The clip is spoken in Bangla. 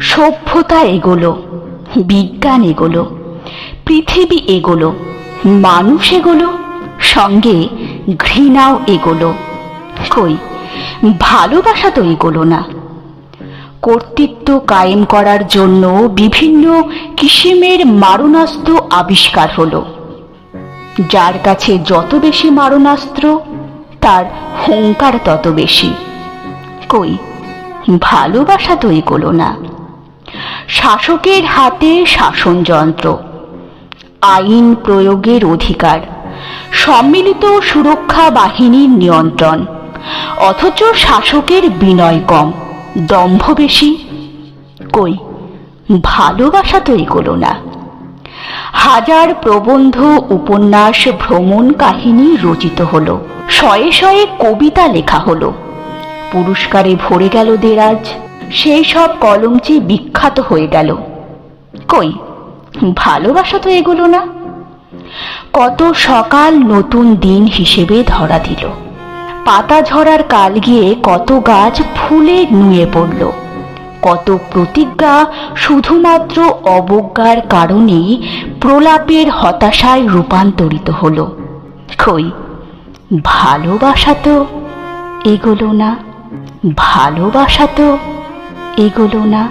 সভ্যতা এগোলো, বিজ্ঞান এগোলো, পৃথিবী এগোলো, মানুষ এগোলো, সঙ্গে ঘৃণাও এগোলো। কই, ভালোবাসা তো এগোলো না। কর্তৃত্ব কায়েম করার জন্য বিভিন্ন কিসিমের মারণাস্ত্র আবিষ্কার হলো। যার কাছে যত বেশি মারণাস্ত্র, তার হুঙ্কার তত বেশি। কই, ভালোবাসা তো এগোলো না। শাসকের হাতে শাসনযন্ত্র। আইন প্রয়োগের অধিকার। সম্মিলিত সুরক্ষা বাহিনীর নিয়ন্ত্রণ। অথচ শাসকের বিনয় কম, দম্ভ বেশি। কই, ভালোবাসা তো এগোলো না। হাজার প্রবন্ধ, উপন্যাস, ভ্রমণ কাহিনী রচিত হলো। শয়ে শয়ে কবিতা লেখা হলো। পুরস্কারে ভরে গেল দেরাজ। সেই সব কলমচি বিখ্যাত হয়ে গেল। কই, ভালোবাসা তো এগুলো না? কত সকাল নতুন দিন হিসেবে ধরা দিল। পাতা ঝরার কাল গিয়ে কত গাছ ফুলে নুয়ে পড়ল। কত প্রতিজ্ঞা শুধুমাত্র অবজ্ঞার কারণে প্রলাপের হতাশায় রূপান্তরিত হলো। কই, ভালোবাসা তো এগোলো না, ভালোবাসা তো এগোলো না